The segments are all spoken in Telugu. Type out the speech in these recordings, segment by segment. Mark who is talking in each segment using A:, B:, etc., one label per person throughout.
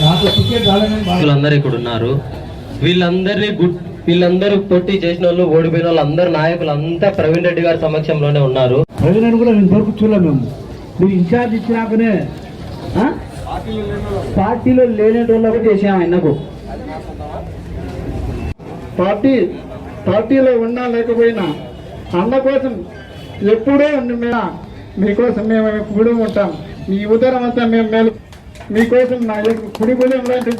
A: వీళ్ళందరూ ఇక్కడ ఉన్నారు. వీళ్ళందరినీ గుడ్ వీళ్ళందరూ పోటీ చేసిన వాళ్ళు ఓడిపోయిన వాళ్ళు అందరు నాయకులు అంతా ప్రవీణ్ రెడ్డి గారి సమక్షంలోనే ఉన్నారు.
B: ప్రజలను కూడా నేను వరకు చూడలేము మేము. మీరు ఇన్ఛార్జ్ ఇచ్చినాకనే? పార్టీలో లేని వాళ్ళకు చేసాం ఆయనకు. పార్టీ పార్టీలో ఉన్నా లేకపోయినా అన్న కోసం ఎప్పుడూ ఉండి మేము మీకోసం మేము ఎప్పుడూ ఉంటాం. మీ ఉదరం అంతా మేము మేలు మీకోసం నా యొక్క కుడి గుణం లాంటి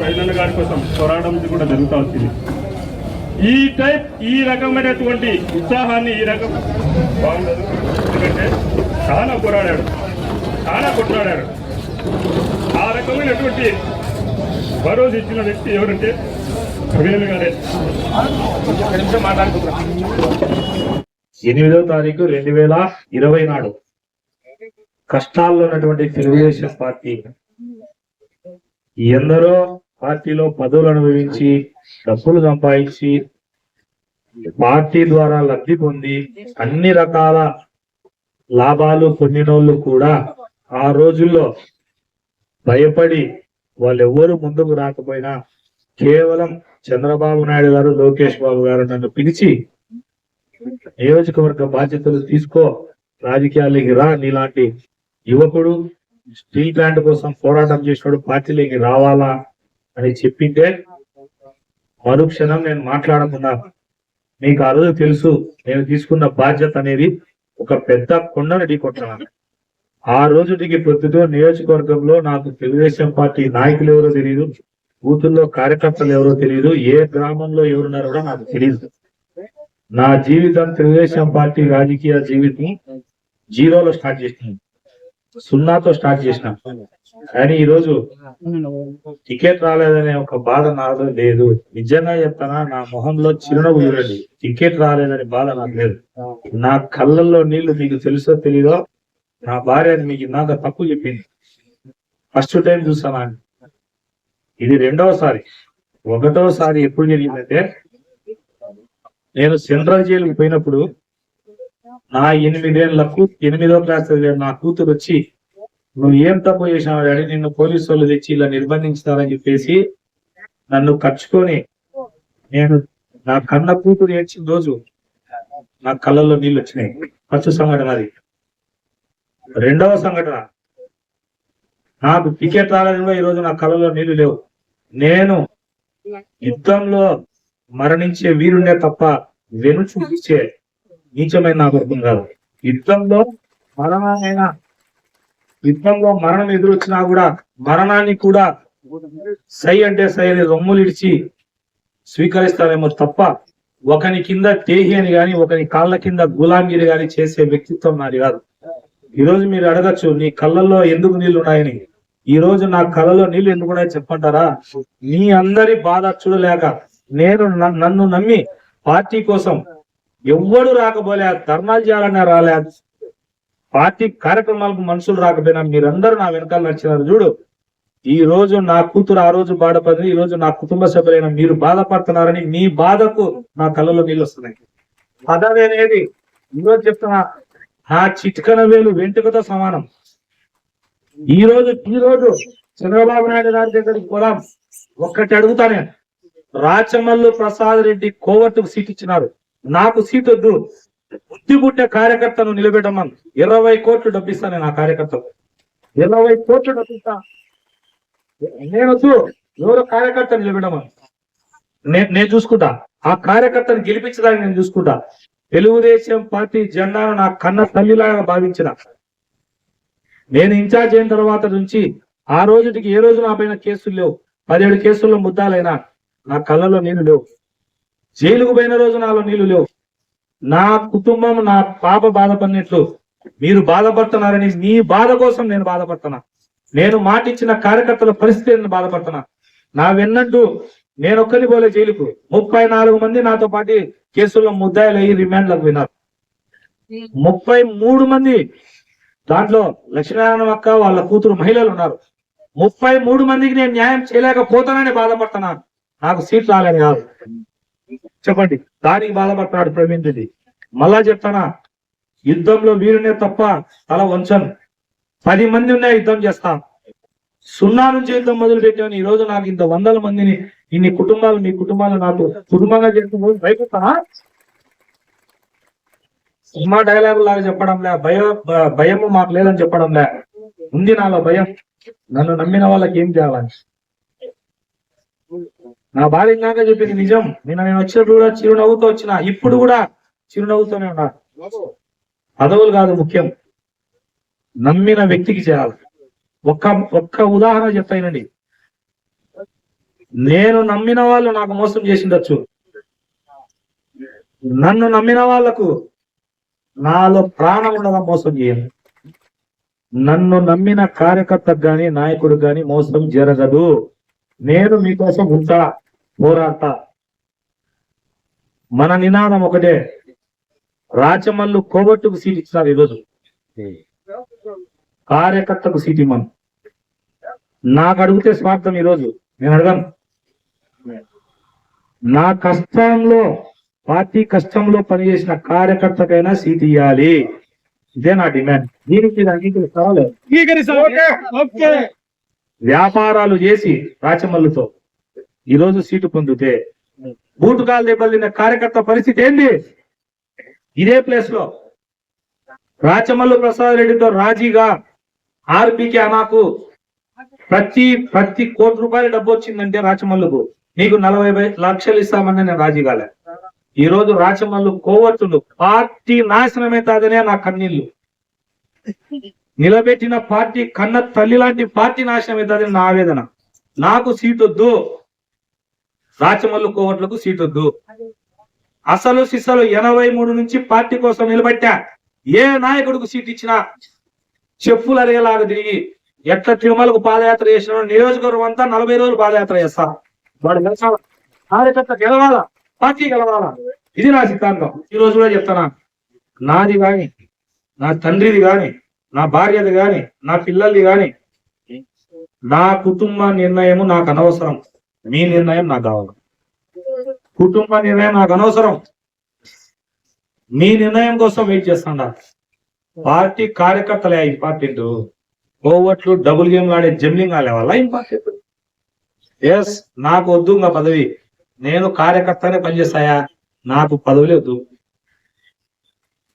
B: సైనికులు
C: గారి కోసం పోరాటం కూడా జరుగుతూ వచ్చింది. ఈ టైప్ ఈ రకమైనటువంటి ఉత్సాహాన్ని ఈ రకం బాగుండదు ఎందుకంటే చాలా పోరాడాడు. చాలా కొట్లాడాడు. ఆ రకమైనటువంటి భరోసా ఇచ్చిన వ్యక్తి ఎవరంటే ప్రవీణ్ గారే.
D: ఎనిమిదో తారీఖు రెండు వేల ఇరవై నాడు. కష్టాల్లో ఉన్నటువంటి తెలుగుదేశం పార్టీ ఎందరో పార్టీలో పదవులు అనుభవించి డబ్బులు సంపాదించి పార్టీ ద్వారా లబ్ధి పొంది అన్ని రకాల లాభాలు పొందినోళ్ళు కూడా ఆ రోజుల్లో భయపడి వాళ్ళెవ్వరూ ముందుకు రాకపోయినా కేవలం చంద్రబాబు నాయుడు గారు లోకేష్ బాబు గారు నన్ను పిలిచి నియోజకవర్గ బాధ్యతలు తీసుకో రాజకీయాలకి రా నీలాంటి యువకుడు స్ట్రీట్ ప్లాంట్ కోసం పోరాటం చేసినాడు పార్టీలోకి రావాలా అని చెప్పింటే మరుక్షణం నేను మాట్లాడకుండా మీకు ఆ రోజు తెలుసు నేను తీసుకున్న బాధ్యత అనేది ఒక పెద్ద కొండను ఢీకొట్టాను ఆ రోజుటికి ప్రొద్దుతో నియోజకవర్గంలో నాకు తెలుగుదేశం పార్టీ నాయకులు ఎవరో తెలియదు బూతుల్లో కార్యకర్తలు ఎవరో తెలియదు ఏ గ్రామంలో ఎవరున్నారో కూడా నాకు తెలియదు నా జీవితం తెలుగుదేశం పార్టీ రాజకీయ జీవితం జీరోలో స్టార్ట్ చేసింది. సున్నాతో స్టార్ట్ చేసినాం. కానీ ఈరోజు టికెట్ రాలేదనే ఒక బాధ నాలో లేదు. నిజంగా చెప్తానా నా మొహంలో చిరునవ్వు చూడండి. టికెట్ రాలేదనే బాధ నాకు లేదు. నా కళ్ళల్లో నీళ్ళు మీకు తెలుసో తెలీదో నా భార్య అది మీకు ఇందాక తప్పు చెప్పింది. ఫస్ట్ టైం చూసానా ఇది రెండవసారి ఒకటోసారి ఎప్పుడు జరిగిందంటే నేను సెంట్రల్ జైలుకి పోయినప్పుడు నా ఎనిమిదేళ్ళకు ఎనిమిదో క్లాస్ చదివే నా కూతురు వచ్చి నువ్వు ఏం తప్పు చేసినావు డాడీ? నిన్ను పోలీసు వాళ్ళు తెచ్చి ఇలా నిర్బంధించినారని చెప్పేసి నన్ను కచ్చుకొని నేను నా కన్న కూతురు ఏడ్చిన రోజు నా కళ్ళల్లో నీళ్ళు వచ్చినాయి. ఫస్ట్ సంఘటన అది. రెండవ సంఘటన. నాకు టికెట్ రాలేదు ఈరోజు నా కళ్ళలో నీళ్ళు లేవు. నేను యుద్ధంలో మరణించే వీరుండే తప్ప వెను చూపించే నీచమైన నాకు అర్థం కాదు. యుద్ధంలో మరణమైన యుద్ధంలో మరణం ఎదురొచ్చినా కూడా మరణాన్ని కూడా సై అంటే సై అని రొమ్ములు ఇడిచి స్వీకరిస్తారేమో తప్ప ఒకని కింద తేహి అని గాని ఒకని కాళ్ళ కింద గులాంగిరి గాని చేసే వ్యక్తిత్వం నాది కాదు. ఈ రోజు మీరు అడగచ్చు నీ కళ్ళల్లో ఎందుకు నీళ్ళు ఉన్నాయని. ఈ రోజు నా కళ్ళలో నీళ్ళు ఎందుకు ఉన్నాయో చెప్పంటారా? మీ అందరి బాధ చూడలేక నేను నన్ను నమ్మి పార్టీ కోసం ఎవ్వడు రాకపోలే ధర్నాలు చేయాలన్నా రాలే. పార్టీ కార్యక్రమాలకు మనుషులు రాకపోయినా మీరందరూ నా వెనకాల నచ్చినారు చూడు ఈ రోజు నా కూతురు ఆ రోజు బాధపడింది ఈ రోజు నా కుటుంబ సభ్యులైన మీరు బాధపడుతున్నారని మీ బాధకు నా కళ్ళలో నీళ్ళు వస్తున్నాయి. పదవి అనేది ఈరోజు చెప్తున్నా నా చిట్కన వేలు వెంటుకతో సమానం. ఈ రోజు ఈ రోజు చంద్రబాబు నాయుడు గారి దగ్గరికి పోదాం. ఒక్కటి అడుగుతానే రాచమల్లు ప్రసాద్ రెడ్డి కోవట్టుకు సీట్ ఇచ్చినారు. నాకు సీట్ వద్దు బుద్ధి పుట్టే కార్యకర్తను నిలబెట్టమని. ఇరవై కోట్లు డబ్బిస్తాను నా కార్యకర్తకు. ఇరవై కోట్లు డబ్బిస్తా. నేను వద్దు ఎవరో కార్యకర్త నిలబెట్టమని. నేను నేను చూసుకుంటా. ఆ కార్యకర్తను గెలిపించడానికి నేను చూసుకుంటా. తెలుగుదేశం పార్టీ జెండాను నా కన్న తల్లిలాగా భావించిన. నేను ఇన్ఛార్జ్ అయిన తర్వాత నుంచి ఆ రోజుటికి ఏ రోజు నా పైన కేసులు లేవు. పదిహేడు కేసుల్లో ముద్దాలైనా నా కళ్ళలో నేను లేవు. జైలుకు పోయిన రోజు నాలో నీళ్ళు లేవు. నా కుటుంబం నా పాప బాధపడినట్లు మీరు బాధపడుతున్నారని మీ బాధ కోసం నేను బాధపడుతున్నా. నేను మాటిచ్చిన కార్యకర్తల పరిస్థితి నేను బాధపడుతున్నా. నా వెన్నట్టు నేను ఒక్కరిని పోలే జైలుకు. ముప్పై నాలుగు మంది నాతో పాటు కేసుల్లో ముద్దాయిలు అయ్యి రిమాండ్లకు పోయినారు. ముప్పై మూడు మంది దాంట్లో లక్ష్మీనారాయణ అక్క వాళ్ళ కూతురు మహిళలు ఉన్నారు. ముప్పై మూడు మందికి నేను న్యాయం చేయలేకపోతానని బాధపడుతున్నాను. నాకు సీట్ రాలేదు. కాదు చెప్పండి. దానికి బాధపడుతున్నాడు ప్రవీణ్ రెడ్డి మళ్ళా చెప్తానా? యుద్ధంలో వీరునే తప్ప తల వంచను. పది మంది ఉన్నాయి యుద్ధం చేస్తాం. సున్నా నుంచి యుద్ధం మొదలు పెట్టాను ఈ రోజు నాకు ఇంత వందల మందిని ఇన్ని కుటుంబాలు మీ కుటుంబాలు నాకు కుటుంబంగా చేసుకుని భయపడతానా? సినిమా డైలాగ్ లాగా చెప్పడంలే భయ భయం భయము మాకు లేదని చెప్పడంలే ఉంది నాలో భయం. నన్ను నమ్మిన వాళ్ళకి ఏం చేయాలని నా భార్య ఇందాక చెప్పింది నిజం. నిన్న నేను వచ్చినప్పుడు కూడా చిరునవ్వుతో వచ్చిన. ఇప్పుడు కూడా చిరునవ్వుతోనే ఉన్నా. పదవులు కాదు ముఖ్యం. నమ్మిన వ్యక్తికి చేయాలి ఒక్క ఒక్క ఉదాహరణ చెప్తానండి నేను నమ్మిన వాళ్ళు నాకు మోసం చేసిండొచ్చు. నన్ను నమ్మిన వాళ్ళకు నాలో ప్రాణం ఉండగా మోసం చేయను. నన్ను నమ్మిన కార్యకర్తకు గాని నాయకుడు గాని మోసం జరగదు. నేను మీకోసం ఉంటా. పోరాడతా. మన నినాదం ఒకటే రాచమల్లు కోబట్టుకు సీట్ ఇచ్చినారు ఈరోజు. కార్యకర్తకు సీట్ ఇమ్మను. నాకు అడిగితే స్వార్థం ఈరోజు. నేను అడగను. నా కష్టంలో పార్టీ కష్టంలో పనిచేసిన కార్యకర్తకైనా సీట్ ఇవ్వాలి ఇదే నా డిమాండ్. దీనికి అంగీకరిస్తారా లేదా? వ్యాపారాలు చేసి రాచమల్లుతో ఈరోజు సీటు పొందితే బూటుకాలు దెబ్బలిన కార్యకర్త పరిస్థితి ఏంది? ఇదే ప్లేస్లో రాచమల్లు ప్రసాద్ రెడ్డితో రాజీగా ఆర్పీకి అనాకు ప్రతి ప్రతి కోటి రూపాయల డబ్బు వచ్చిందంటే రాచమల్లుకు. నీకు నలభై లక్షలు ఇస్తామని నేను రాజీ కాలే. ఈ రోజు రాచమల్లు కోవట్టులు పార్టీ నాశనమైతాదనే నా కన్నీళ్ళు నిలబెట్టిన పార్టీ కన్న తల్లి లాంటి పార్టీ నాశనం అవుతుందని నా ఆవేదన. నాకు సీట్ వద్దు. రాచమల్లు కోవట్లకు సీట్ వద్దు అసలు సిసలు ఎనభై మూడు నుంచి పార్టీ కోసం నిలబెట్టా ఏ నాయకుడికి సీట్ ఇచ్చినా చెప్పులు అరిగేలాగా తిరిగి ఎట్లా తిరుమలకు పాదయాత్ర చేసిన నియోజకవర్గం అంతా నలభై రోజులు పాదయాత్ర చేస్తా. వాడు కార్యకర్త గెలవాలా? పార్టీ గెలవాలా? ఇది నా సిద్ధాంతం. ఈ రోజు కూడా చెప్తానా? నాది గాని నా తండ్రిది గాని నా భార్యది గాని నా పిల్లల్ది గాని నా కుటుంబ నిర్ణయము నాకు అనవసరం. మీ నిర్ణయం నాకు కావాలి. కుటుంబ నిర్ణయం నాకు అనవసరం. మీ నిర్ణయం కోసం వెయిట్ చేస్తాడా. పార్టీ కార్యకర్తలే ఇంపార్టెంట్. ఓవట్లు డబుల్ గేమ్ ఆడే జమ్లింగ్ ఆడే వాళ్ళ ఇంపార్టెంట్. ఎస్ నాకు వద్దు ఇంకా పదవి. నేను కార్యకర్తనే పనిచేస్తాయా? నాకు పదవి వద్దు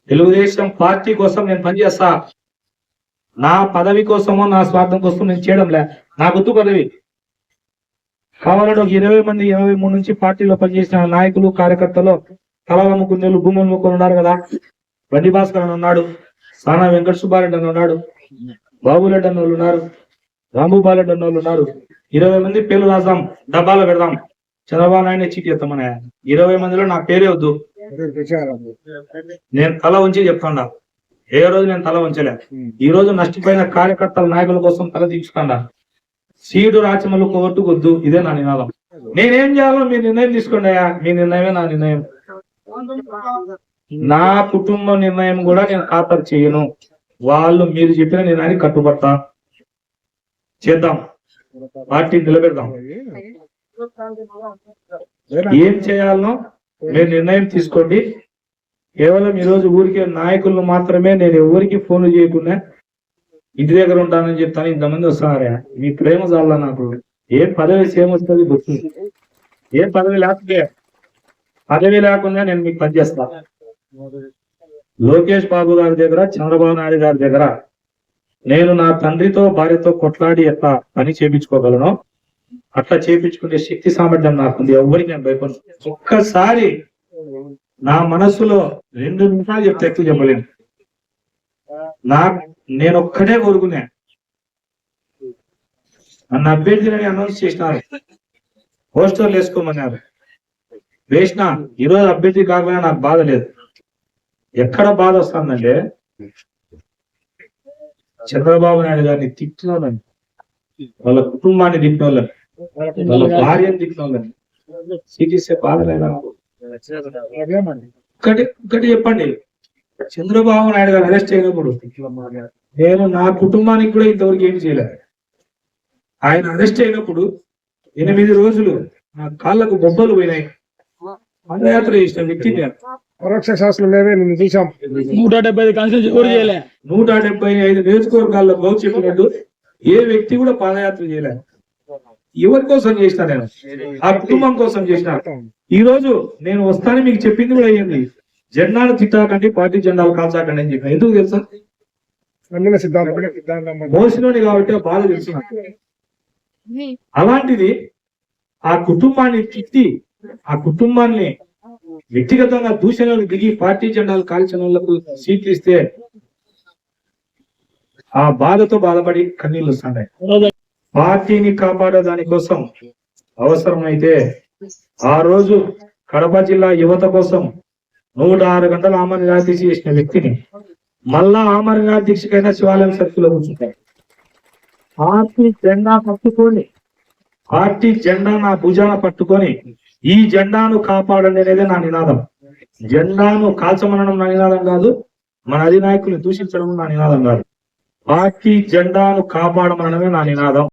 D: తెలుగుదేశం పార్టీ కోసం నేను పనిచేస్తా. నా పదవి కోసమో నా స్వార్థం కోసం నేను చేయడంలే. నాకు వద్దు పదవి. కావాలంటే ఒక ఇరవై మంది ఇరవై మూడు నుంచి పార్టీలో పనిచేసిన నాయకులు కార్యకర్తలు తలల ముకుందేలు భూములు ముక్కులు ఉన్నారు కదా. బండి భాస్కర్ అని ఉన్నాడు సానా వెంకట సుబ్బారెడ్డి అని ఉన్నాడు బాబురెడ్డి అన్న వాళ్ళు ఉన్నారు రాంభూపాలెడ్డి అన్న వాళ్ళు ఉన్నారు. ఇరవై మంది పేర్లు రాద్దాం డబ్బాలో పెడదాం. చంద్రబాబు నాయుడు చీటీ ఎత్తామనే. ఇరవై మందిలో నా పేరే వద్దు. నేను తల ఉంచి చెప్తాడా. ఏ రోజు నేను తల ఉంచలే. ఈ రోజు నష్టపోయిన కార్యకర్తల నాయకుల కోసం తల దించుతాడా సీడు రాచమలు కోర్టుకొద్దు ఇదే నా నినాదం. నేనేం చేయాలో మీ నిర్ణయం తీసుకోండి అయ్యా. మీ నిర్ణయమే నా నిర్ణయం. నా కుటుంబ నిర్ణయం కూడా నేను ఖాతరు చేయను. వాళ్ళు మీరు చెప్పిన నిర్ణయానికి కట్టుబడతా. చేద్దాం. పార్టీ నిలబెడదాం. ఏం చేయాలనో మీరు నిర్ణయం తీసుకోండి. కేవలం ఈ రోజు ఊరికే నాయకులను మాత్రమే నేను ఎవరికి ఫోన్ చేయకుండా ఇంటి దగ్గర ఉంటానని చెప్తాను ఇంతమంది వస్తున్నారా? మీ ప్రేమ చాలా నాకు? ఏ పదవి సేమ్ వస్తుంది గుర్తు. ఏ పదవి లేకపోతే పదవి లేకుండా నేను మీకు పనిచేస్తా. లోకేష్ బాబు గారి దగ్గర చంద్రబాబు నాయుడు గారి దగ్గర నేను నా తండ్రితో భార్యతో కొట్లాడి ఎట్లా పని చేపించుకోగలను అట్లా చేపించుకునే శక్తి సామర్థ్యం నాకుంది. ఎవరికి నేను భయపడు ఒక్కసారి నా మనసులో రెండు నిమిషాలు చెప్తే ఎక్కువ చెప్పలేను. నా నేను ఒక్కటే కోరుకునే. నన్ను అభ్యర్థిని అనౌన్స్ చేసినారు. పోస్టర్లు వేసుకోమన్నారు. వేసిన ఈరోజు అభ్యర్థి కాకుండా నాకు బాధ లేదు. ఎక్కడ బాధ వస్తుందంటే చంద్రబాబు నాయుడు గారిని తిట్టిన వాళ్ళని వాళ్ళ కుటుంబాన్ని తిట్టిన వాళ్ళని వాళ్ళ భార్యను తిట్టిన వాళ్ళని సీటీసీ బాధ లేదా ఒకటి ఒకటి చెప్పండి. చంద్రబాబు నాయుడు గారు అరెస్ట్ అయినప్పుడు నేను నా కుటుంబానికి కూడా ఇంతవరకు ఏం చేయలేదు ఆయన అరెస్ట్ అయినప్పుడు ఎనిమిది రోజులు నా కాళ్ళకు బొబ్బలు పోయినాయి. పాదయాత్ర చేసిన వ్యక్తి
E: పరోక్ష శాస్త్రం లేవే నేను చూసాం
F: నూట డెబ్బై ఐదు చేయలే?
D: నూట డెబ్బై ఐదు నియోజకవర్గాల్లో గౌ చెప్పినట్టు ఏ వ్యక్తి కూడా పాదయాత్ర చేయలేదు ఎవరి కోసం చేసిన నేను? ఆ కుటుంబం కోసం చేసిన? ఈ రోజు నేను వస్తానని మీకు చెప్పింది కూడా అయ్యింది జెండాను తిట్టాకండి పార్టీ జెండాలు కాల్చాకండి అని చెప్పి ఎందుకు తెలుసా?
E: నమ్మిన సిద్ధాంతం సిద్ధాంతం
D: మోసినోని కాబట్టి ఆ బాధ తెలుసు. నాకు. అలాంటిది ఆ కుటుంబాన్ని తిట్టి ఆ కుటుంబాన్ని వ్యక్తిగతంగా దూషణలు దిగి పార్టీ జెండాలు కాల్చిన వాళ్ళకు సీట్లు ఇస్తే ఆ బాధతో బాధపడి కన్నీళ్ళు వస్తున్నాయి. పార్టీని కాపాడే దానికోసం అవసరమైతే ఆ రోజు కడప జిల్లా యువత కోసం నూట ఆరు గంటల ఆమరణ నిరాదీక్ష చేసిన వ్యక్తిని మళ్ళా ఆమరణ నిరాదీక్షకైనా శివాలయం సర్కిల్లో కూర్చుంటాయి. పార్టీ జెండా పట్టుకొని. పార్టీ జెండా నా భుజాన పట్టుకొని ఈ జెండాను కాపాడండి అనేది నా నినాదం. జెండాను కాల్చమనడం నా నినాదం కాదు మన అధినాయకుల్ని దూషించడం నా నినాదం కాదు. పార్టీ జెండాను కాపాడమనడమే నా నినాదం.